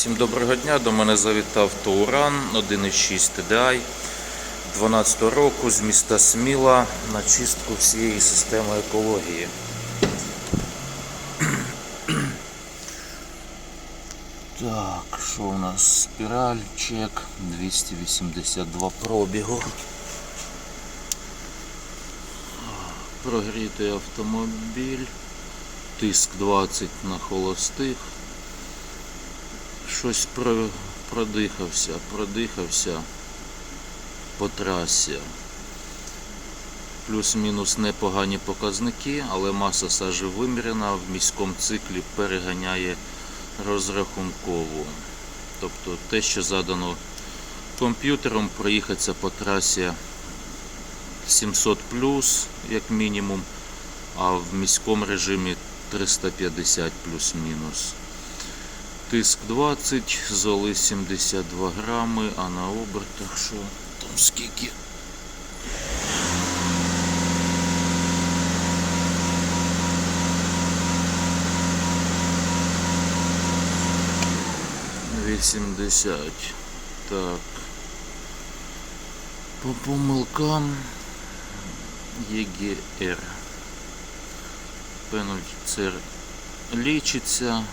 Всім доброго дня. До мене завітав Тауран 1.6 TDI 12 року з міста Сміла на чистку всієї системи екології. Так, що у нас? Спіраль, чек 282 пробігу. Прогрітий автомобіль. Тиск 20 на холостих. Щось про, продихався, продихався по трасі. Плюс-мінус непогані показники, але маса сажі вимірена, в міському циклі переганяє розрахункову. Тобто те, що задано комп'ютером, проїхатися по трасі 700 плюс, як мінімум, а в міському режимі 350 плюс-мінус. Тиск 20, золи 72 грами, а на обертах що там скільки? Вісімдесят. Так. По помилкам ЄГР. Пенальцер лічиться.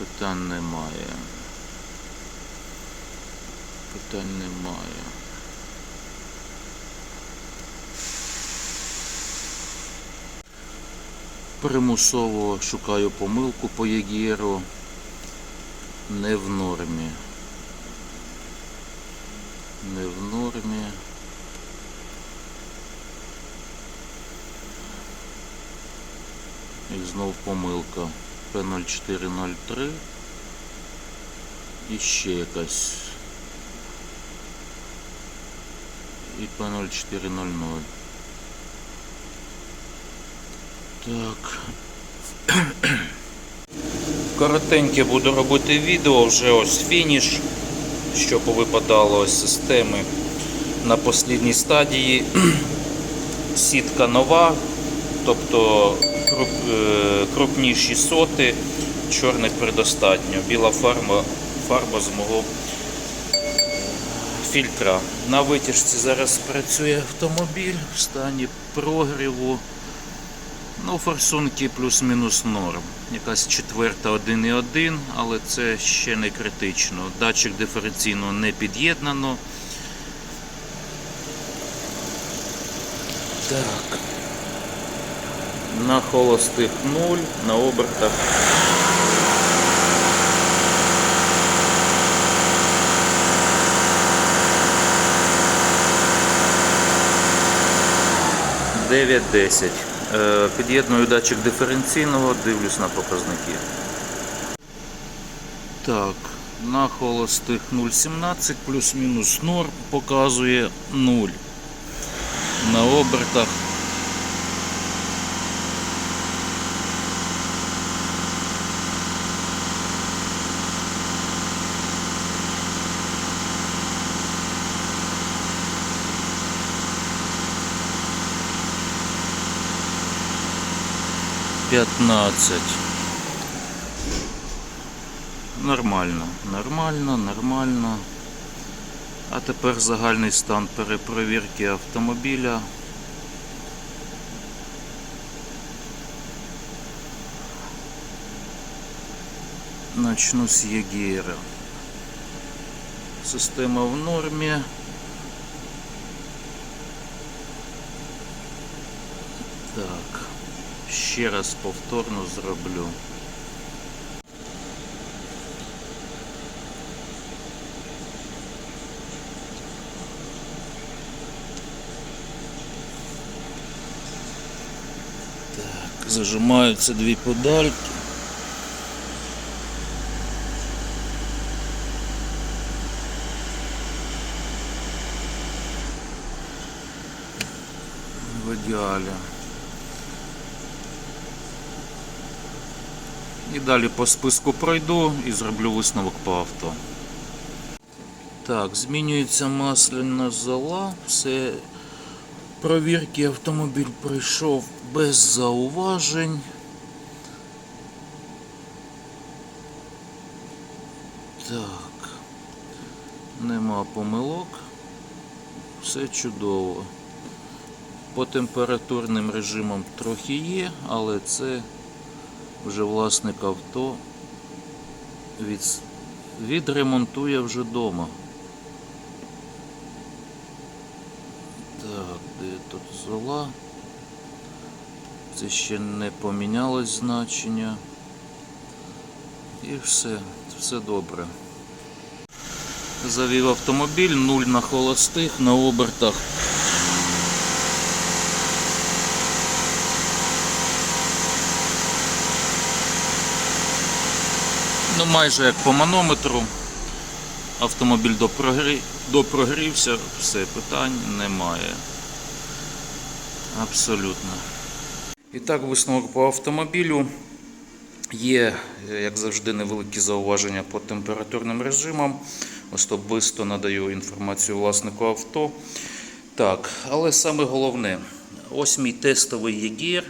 Питань немає. Питань немає. Примусово шукаю помилку по ЄГРу. Не в нормі. Не в нормі. І знов помилка. P0403 і ще якась. І P0400. Так. Коротеньке буду робити відео, вже ось фініш, що повипадало з системи на послідній стадії. Сітка нова, тобто крупніші соти, чорних предостатньо. Біла фарба, фарба з мого фільтра. На витяжці зараз працює автомобіль в стані прогріву. Ну, форсунки плюс-мінус норм. Якась четверта 1,1, але це ще не критично. Датчик диференційно не під'єднано. Так. На холостих 0, на обертах. Дев'ять десять. Е, Під'єдную датчик диференційного, дивлюсь на показники. Так, на холостих 0,17 плюс-мінус норм показує 0. На обертах П'ятнадцять. Нормально, нормально, нормально. А тепер загальний стан перепровірки автомобіля. Начну з ЄГР. Система в нормі. Так. Ще раз повторно зроблю. Так, зажимаються дві педальки. В ідеалі. І далі по списку пройду і зроблю висновок по авто. Так, змінюється масляна зола. Все. Провірки автомобіль пройшов без зауважень. Так. Нема помилок. Все чудово. По температурним режимам трохи є, але це вже власник авто від... відремонтує вже вдома. Так, де тут зола? Це ще не помінялось значення. І все, все добре. Завів автомобіль, нуль на холостих, на обертах. Ну, майже як по манометру. Автомобіль допрогрі... допрогрівся, все, питань немає. Абсолютно. І так, висновок по автомобілю. Є, як завжди, невеликі зауваження по температурним режимам. Особисто надаю інформацію власнику авто. Так, але саме головне, ось мій тестовий ЄГР.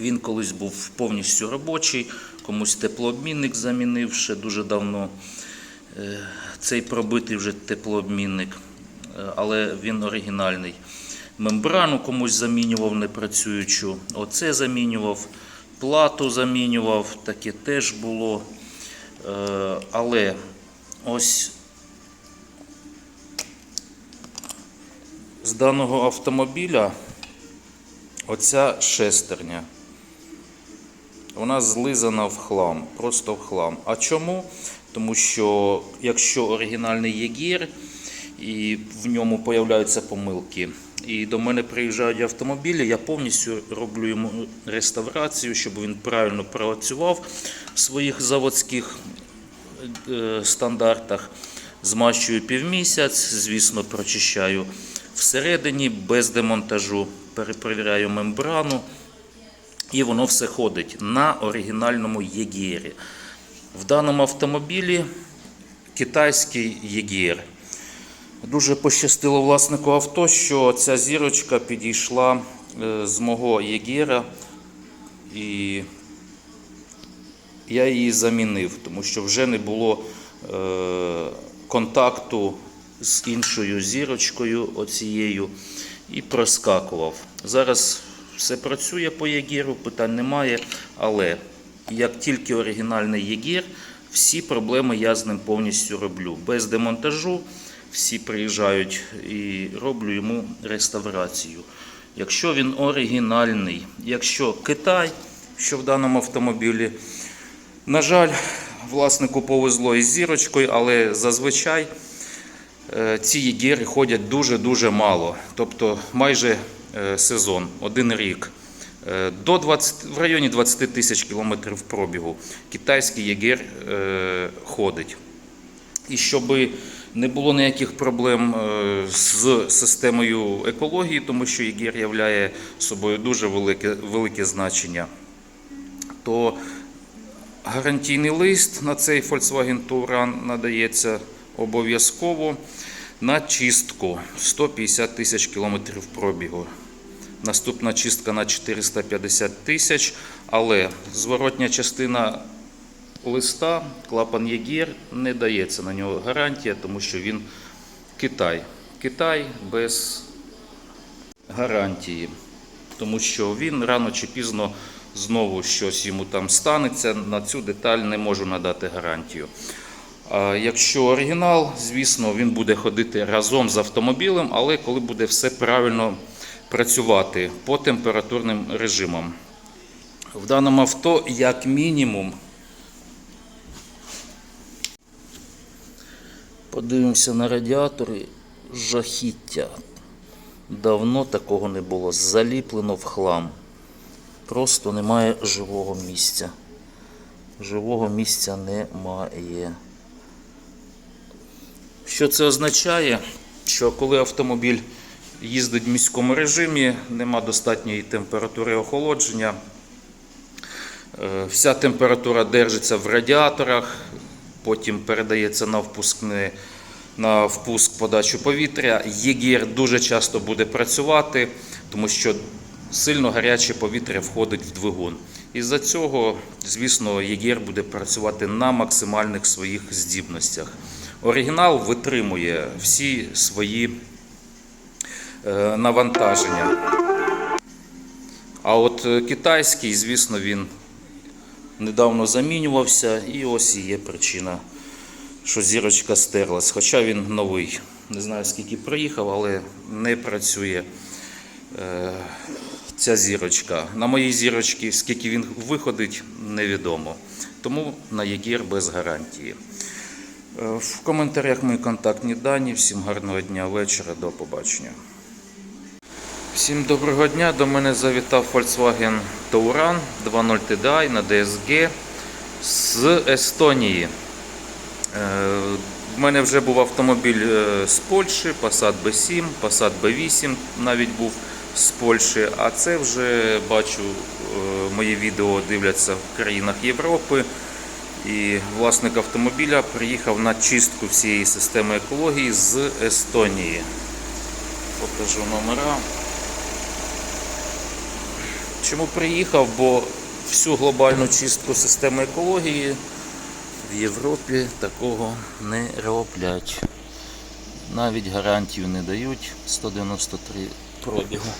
Він колись був повністю робочий, комусь теплообмінник замінив ще дуже давно. Е, Цей пробитий вже теплообмінник, е, але він оригінальний. Мембрану комусь замінював непрацюючу. Оце замінював, плату замінював, таке теж було. Е, Але ось з даного автомобіля оця шестерня. Вона злизана в хлам, просто в хлам. А чому? Тому що якщо оригінальний єгір і в ньому появляються помилки, і до мене приїжджають автомобілі, я повністю роблю йому реставрацію, щоб він правильно працював в своїх заводських е, стандартах. Змащую півмісяць, звісно, прочищаю всередині без демонтажу, перепровіряю мембрану. І воно все ходить на оригінальному єгері. В даному автомобілі китайський єгер. Дуже пощастило власнику авто, що ця зірочка підійшла е, з мого єгера, і я її замінив, тому що вже не було е, контакту з іншою зірочкою, оцією, і проскакував. Зараз все працює по єгіру, питань немає, але як тільки оригінальний єгір, всі проблеми я з ним повністю роблю. Без демонтажу всі приїжджають і роблю йому реставрацію. Якщо він оригінальний, якщо Китай, що в даному автомобілі, на жаль, власнику повезло із зірочкою, але зазвичай е, ці єгери ходять дуже-дуже мало. Тобто майже сезон, один рік. Е, До 20, в районі 20 тисяч кілометрів пробігу китайський єгер е, ходить. І щоб не було ніяких проблем е, з системою екології, тому що єгер являє собою дуже велике, велике значення, то гарантійний лист на цей Volkswagen Touran надається обов'язково на чистку 150 тисяч кілометрів пробігу. Наступна чистка на 450 тисяч, але зворотня частина листа, клапан Єгір, не дається на нього гарантія, тому що він Китай. Китай без гарантії, тому що він рано чи пізно знову щось йому там станеться. На цю деталь не можу надати гарантію. Якщо оригінал, звісно, він буде ходити разом з автомобілем, але коли буде все правильно працювати по температурним режимам. В даному авто, як мінімум, подивимося на радіатори жахіття. Давно такого не було. Заліплено в хлам. Просто немає живого місця. Живого місця немає. Що це означає? Що коли автомобіль їздить в міському режимі, нема достатньої температури охолодження. Е, Вся температура держиться в радіаторах, потім передається на впускне, на впуск подачу повітря. ЄГР дуже часто буде працювати, тому що сильно гаряче повітря входить в двигун. Із-за цього, звісно, ЄГР буде працювати на максимальних своїх здібностях. Оригінал витримує всі свої навантаження. А от е, китайський, звісно, він недавно замінювався, і ось і є причина, що зірочка стерлась. Хоча він новий. Не знаю скільки проїхав, але не працює е, ця зірочка. На моїй зірочці, скільки він виходить, невідомо. Тому на ЄГІР без гарантії. Е, В коментарях мої контактні дані. Всім гарного дня, вечора, до побачення. Всім доброго дня. До мене завітав Volkswagen Touran 2.0 TDI на DSG з Естонії. Е, В мене вже був автомобіль е, з Польщі, Passat B7, Passat B8 навіть був з Польщі, а це вже бачу, е, мої відео дивляться в країнах Європи. І власник автомобіля приїхав на чистку всієї системи екології з Естонії. Покажу номера. Чому приїхав? Бо всю глобальну чистку системи екології в Європі такого не роблять. Навіть гарантію не дають 193 пробігу.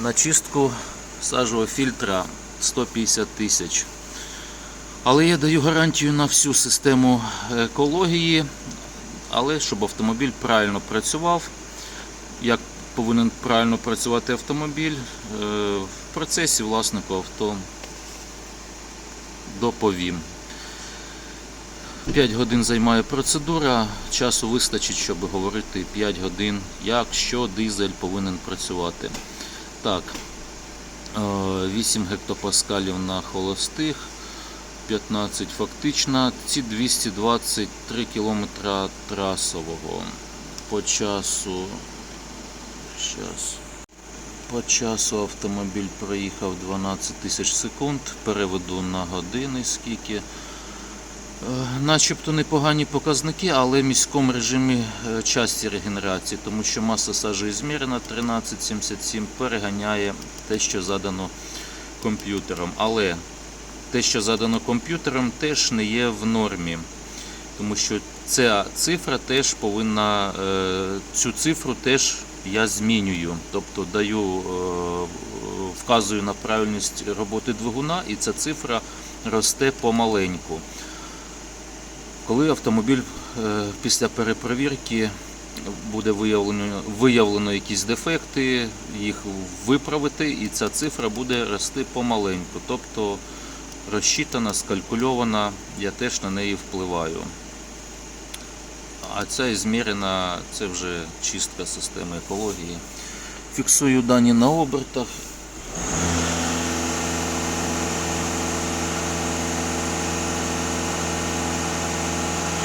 На чистку сажового фільтра 150 тисяч. Але я даю гарантію на всю систему екології, але щоб автомобіль правильно працював. Як повинен правильно працювати автомобіль, е, в процесі власнику авто доповім. 5 годин займає процедура, часу вистачить, щоб говорити 5 годин, як, що дизель повинен працювати. Так, е, 8 гектопаскалів на холостих, 15 фактично, ці 223 км трасового по часу. Щас. По часу автомобіль проїхав 12 тисяч секунд, переведу на години скільки. Е, Начебто непогані показники, але в міському режимі е, часті регенерації, тому що маса сажі змірена 1377 переганяє те, що задано комп'ютером. Але те, що задано комп'ютером, теж не є в нормі. Тому що ця цифра теж повинна, е, цю цифру теж я змінюю. Тобто даю, е, вказую на правильність роботи двигуна, і ця цифра росте помаленьку. Коли автомобіль е, після перепровірки буде виявлено, виявлено якісь дефекти, їх виправити, і ця цифра буде рости помаленьку. Тобто розчитана, скалькульована, я теж на неї впливаю. А ця змірена, це вже чистка системи екології. Фіксую дані на обертах.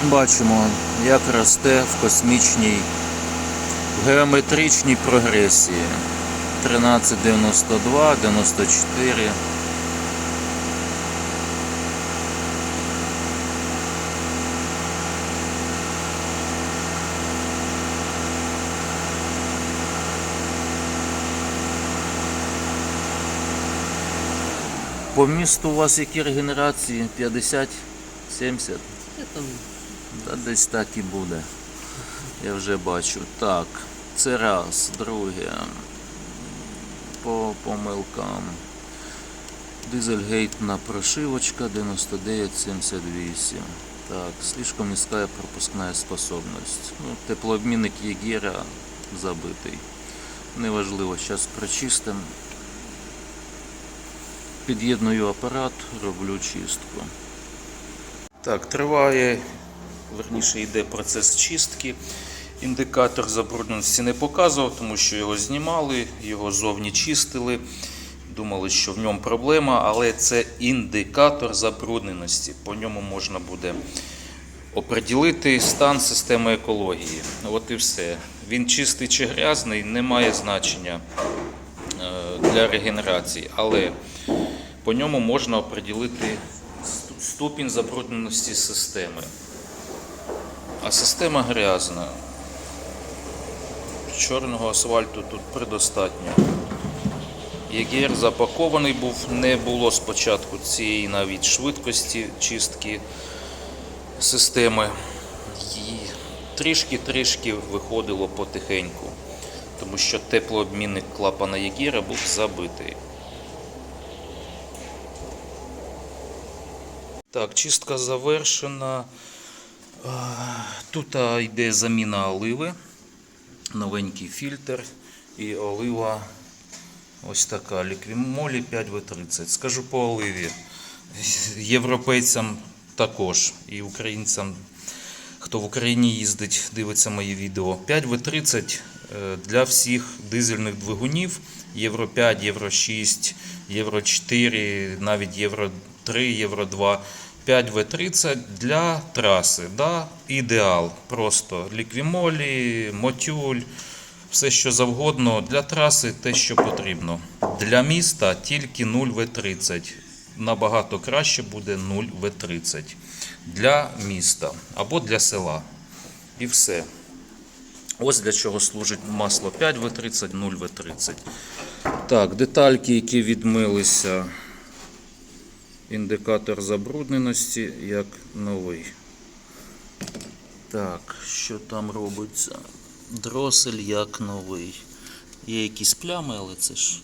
Бачимо, як росте в космічній, геометричній прогресії. 1392, 94. По місту у вас які регенерації? 50, 70? Та десь так і буде. Я вже бачу. Так, це раз, друге. По помилкам. Дизельгейтна прошивочка 9978. Так, слишком низькая пропускная способность. Ну, теплообмінник Єгера забитий. Неважливо, зараз прочистимо. Під'єдную апарат, роблю чистку. Так, триває, верніше йде процес чистки. Індикатор забрудненості не показував, тому що його знімали, його зовні чистили. Думали, що в ньому проблема, але це індикатор забрудненості. По ньому можна буде оприділити стан системи екології. От і все. Він чистий чи грязний, не має значення е, для регенерації, але по ньому можна оприділити ступінь забрудненості системи. А система грязна. Чорного асфальту тут предостатньо. Єгер запакований був, не було спочатку цієї навіть швидкості чистки системи. І трішки-трішки виходило потихеньку, тому що теплообмінник клапана Єгера був забитий. Так, чистка завершена. Тут йде заміна оливи, новенький фільтр і олива ось така. Ліквімолі 5В30. Скажу по оливі. Європейцям також і українцям, хто в Україні їздить, дивиться мої відео. 5В30 е, для всіх дизельних двигунів. Євро 5, Євро 6, Євро 4, навіть Євро 3, Євро 2. 5В30 для траси. Да? Ідеал. Просто ліквімолі, мотюль, все що завгодно. Для траси те, що потрібно. Для міста тільки 0В30. Набагато краще буде 0В30 для міста або для села. І все. Ось для чого служить масло 5В30, 0В30. Так, детальки, які відмилися. Індикатор забрудненості як новий. Так, що там робиться? Дросель як новий. Є якісь плями, але це ж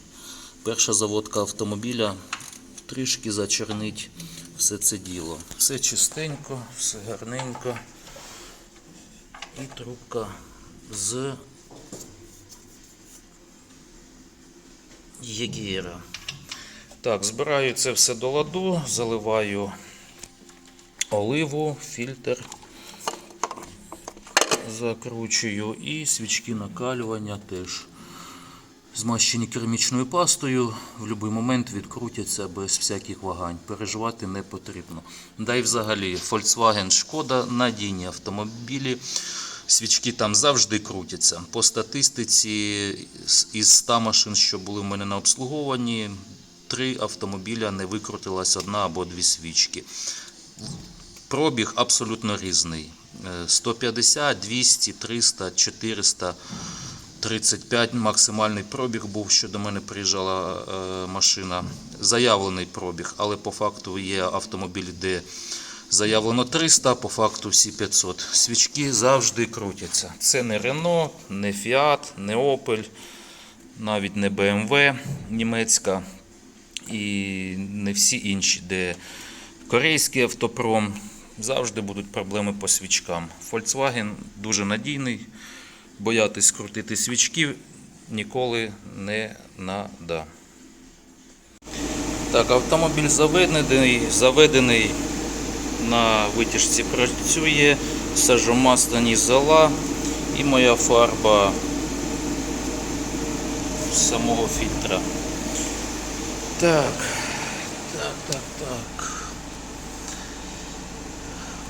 перша заводка автомобіля трішки зачернить все це діло. Все чистенько, все гарненько. І трубка з Єгера. Так, збираю це все до ладу, заливаю оливу, фільтр, закручую і свічки накалювання теж. Змащені керамічною пастою, в будь-який момент відкрутяться без всяких вагань. Переживати не потрібно. Да й взагалі, Volkswagen Шкода надійні автомобілі. Свічки там завжди крутяться. По статистиці із 100 машин, що були в мене на обслуговуванні, три автомобіля не викрутилась одна або дві свічки. Пробіг абсолютно різний. Е, 150, 200, 300, 400, 35 максимальний пробіг був, що до мене приїжджала е, машина. Заявлений пробіг, але по факту є автомобіль, де заявлено 300, по факту всі 500. Свічки завжди крутяться. Це не Renault, не Fiat, не Opel, навіть не BMW німецька і не всі інші, де корейський автопром, завжди будуть проблеми по свічкам. Volkswagen дуже надійний, боятись крутити свічки ніколи не надо. Так, автомобіль заведений, заведений на витяжці працює, сажомаста ні зола і моя фарба самого фільтра. Так, так, так, так.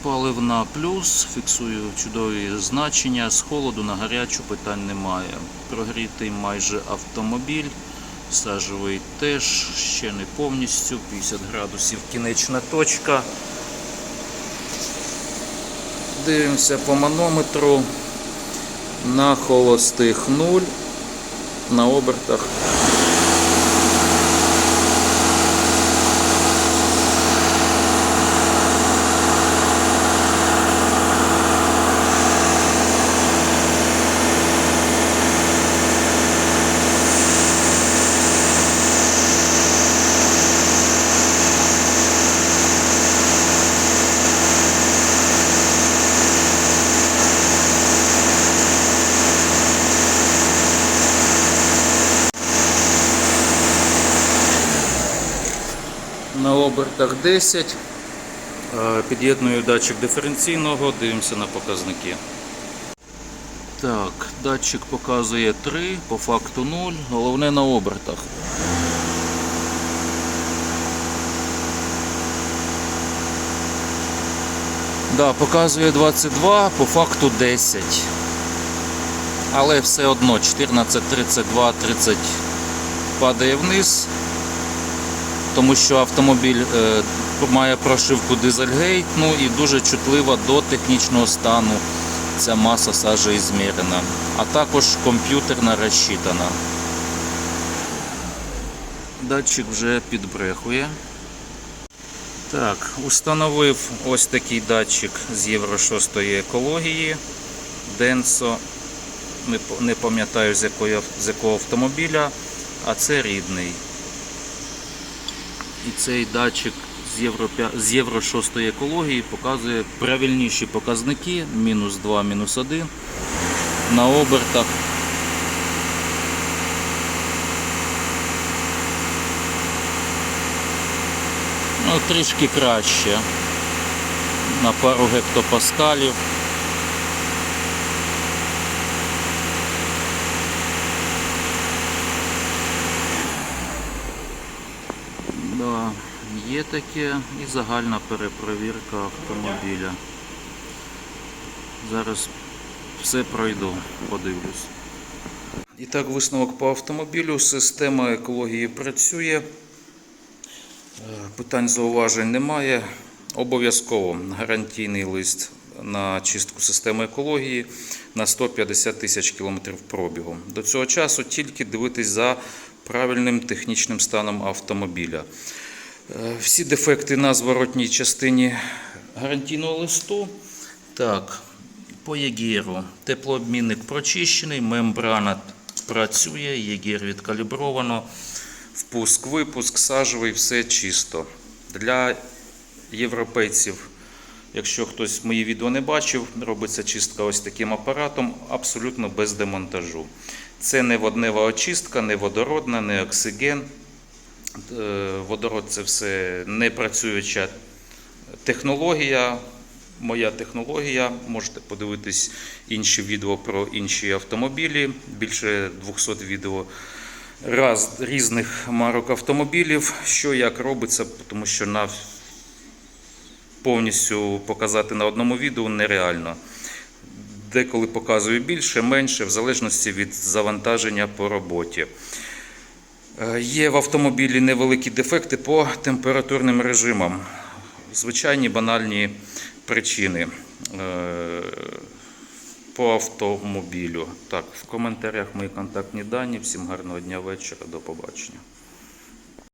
Паливна плюс, фіксую чудові значення. З холоду на гарячу питань немає. Прогрітий майже автомобіль. Сажовий теж ще не повністю. 50 градусів кінечна точка. Дивимося по манометру. На холостих 0, на обертах на обертах 10. Е, Під'єдную датчик диференційного, дивимося на показники. Так, датчик показує 3, по факту 0, головне на обертах. Да, показує 22, по факту 10. Але все одно 14, 32, 30 падає вниз тому що автомобіль е, має прошивку Dieselgate, ну і дуже чутлива до технічного стану ця маса сажі змірена, а також комп'ютерна розчитана. датчик вже підбрехує. Так, установив ось такий датчик з Євро 6 екології. Денсо. Не, пам'ятаю з якого автомобіля, а це рідний. І цей датчик з Євро, з Євро 6 екології показує правильніші показники, мінус 2, мінус 1 на обертах. Ну, трішки краще. На пару гектопаскалів. Да, є таке і загальна перепровірка автомобіля. Зараз все пройду, подивлюсь. І так, висновок по автомобілю. Система екології працює. Е, Питань зауважень немає. Обов'язково гарантійний лист на чистку системи екології на 150 тисяч кілометрів пробігу. До цього часу тільки дивитись за правильним технічним станом автомобіля. Е, Всі дефекти на зворотній частині гарантійного листу. Так, по єгіру. Теплообмінник прочищений, мембрана працює, єгір відкалібровано. Впуск, випуск, сажевий, все чисто. Для європейців, якщо хтось мої відео не бачив, робиться чистка ось таким апаратом, абсолютно без демонтажу. Це не воднева очистка, не водородна, не оксиген. Е, Водород це все не працююча технологія. Моя технологія. Можете подивитись інші відео про інші автомобілі. Більше 200 відео раз різних марок автомобілів. Що як робиться, тому що на повністю показати на одному відео нереально. Деколи показую більше, менше, в залежності від завантаження по роботі. Е, Є в автомобілі невеликі дефекти по температурним режимам. Звичайні банальні причини е, по автомобілю. Так, в коментарях мої контактні дані. Всім гарного дня вечора. До побачення.